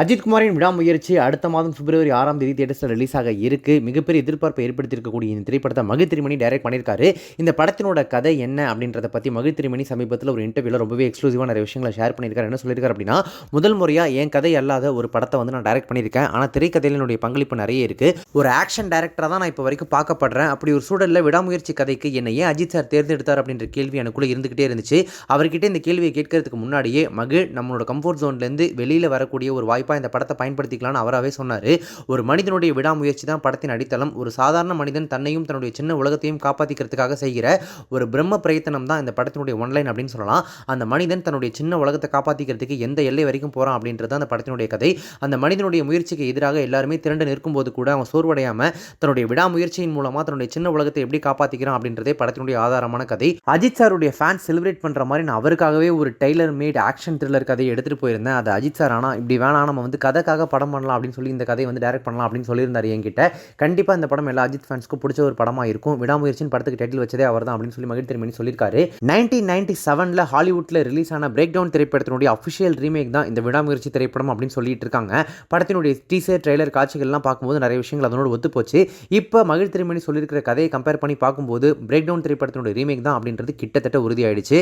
அஜித்குமாரின் விடாமுயற்சி அடுத்த மாதம் பிப்ரவரி ஆறாம் தேதி தியேட்டர்ஸில் ரிலீஸ் ஆக இருக்கு. மிகப்பெரிய எதிர்பார்ப்பை ஏற்படுத்தியிருக்கக்கூடிய இந்த திரைப்படத்தை மகிழ் திருமணி டைரக்ட் பண்ணியிருக்காரு. இந்த படத்தினோட கதை என்ன அப்படின்றத பற்றி மகிழ் திருமணி சமீபத்தில் ஒரு இன்டர்வியூவில் ரொம்பவே எக்ஸ்க்ளூசிவாக நிறைய விஷயங்களை ஷேர் பண்ணியிருக்காரு. என்ன சொல்லியிருக்காரு அப்படின்னா முதல் முறையாக என் கதை அல்லாத ஒரு படத்தை வந்து நான் டைரக்ட் பண்ணியிருக்கேன். ஆனால் திரைக்கதையில் என்னுடைய பங்களிப்பு நிறைய இருக்குது ஒரு ஆக்ஷன் டைரக்டராக தான் நான் இப்போ வரைக்கும் பார்க்கப்படுறேன். அப்படி ஒரு சூழலில் விடாமுயற்சி கதைக்கு என்னை ஏன் அஜித் சார் தேர்ந்தெடுத்தார் அப்படின்ற கேள்வி எனக்குள்ளே இருந்துகிட்டே இருந்துச்சு. அவர்கிட்ட இந்த கேள்வியை கேட்கறதுக்கு முன்னாடியே மகிழ் நம்மளோட கம்ஃபர்ட் ஜோன்லேருந்து வெளியில் வரக்கூடிய ஒரு வாய்ப்பு வாய்ப்பாக இந்த படத்தை பயன்படுத்திக்கலாம்னு அவராகவே சொன்னார். ஒரு மனிதனுடைய விடாமுயற்சி தான் படத்தின் அடித்தளம். ஒரு சாதாரண மனிதன் தன்னையும் தன்னுடைய சின்ன உலகத்தையும் காப்பாற்றிக்கிறதுக்காக செய்கிற ஒரு பிரம்ம பிரயத்தனம் தான் இந்த படத்தினுடைய ஒன்லைன் அப்படின்னு சொல்லலாம். அந்த மனிதன் தன்னுடைய சின்ன உலகத்தை காப்பாற்றிக்கிறதுக்கு எந்த எல்லை வரைக்கும் போகிறான் அப்படின்றது அந்த படத்தினுடைய கதை. அந்த மனிதனுடைய முயற்சிக்கு எதிராக எல்லாருமே திரண்டு நிற்கும்போது கூட அவன் சோர்வடையாமல் தன்னுடைய விடாமுயற்சியின் மூலமாக தன்னுடைய சின்ன உலகத்தை எப்படி காப்பாற்றிக்கிறான் அப்படின்றதே படத்தினுடைய ஆதாரமான கதை. அஜித் சாருடைய ஃபேன்ஸ் செலிப்ரேட் பண்ணுற மாதிரி நான் அவருக்காகவே ஒரு டெய்லர் மேட் ஆக்ஷன் த்ரில்லர் கதையை எடுத்துகிட்டு போயிருந்தேன். அது அஜித் சார் ஆனால் இப்படி வேணாம் நம்ம வந்து கதைக்காக படம் பண்ணலாம் அப்படின்னு சொல்லி இந்த கதையை வந்து டைரக்ட் பண்ணலாம் அப்படின்னு சொல்லியிருந்தார் என்கிட்ட. கண்டிப்பாக இந்த படம் எல்லா அஜித் ஃபேன்ஸ்க்கும் பிடிச்ச ஒரு படமாக இருக்கும். விடாமுயற்சின்னு படத்துக்கு டைட்டில் வச்சதே அவர் தான் அப்படின்னு சொல்லி மகிழ் திருமணி சொல்லியிருக்காரு. நைன்டீன் நைன்டி செவனில் ஹாலிவுட்டில் ரிலீஸ் ஆன பிரேக் டவுன் திரைப்படத்தினுடைய அஃபிஷியல் ரீமேக் தான் இந்த விடாமுயற்சி திரைப்படம் அப்படின்னு சொல்லிட்டு இருக்காங்க. படத்தினுடைய டீசர் ட்ரெய்லர் காட்சிகள்லாம் பார்க்கும்போது நிறைய விஷயங்கள் அதனோட ஒத்து போச்சு இப்போ மகிழ் திருமணி சொல்லியிருக்கிற கதையை கம்பேர் பண்ணி பார்க்கும்போது பிரேக் டவுன் திரைப்படத்தினுடைய ரீமேக் தான் அப்படின்றது கிட்டத்தட்ட உறுதியாயிடுச்சு.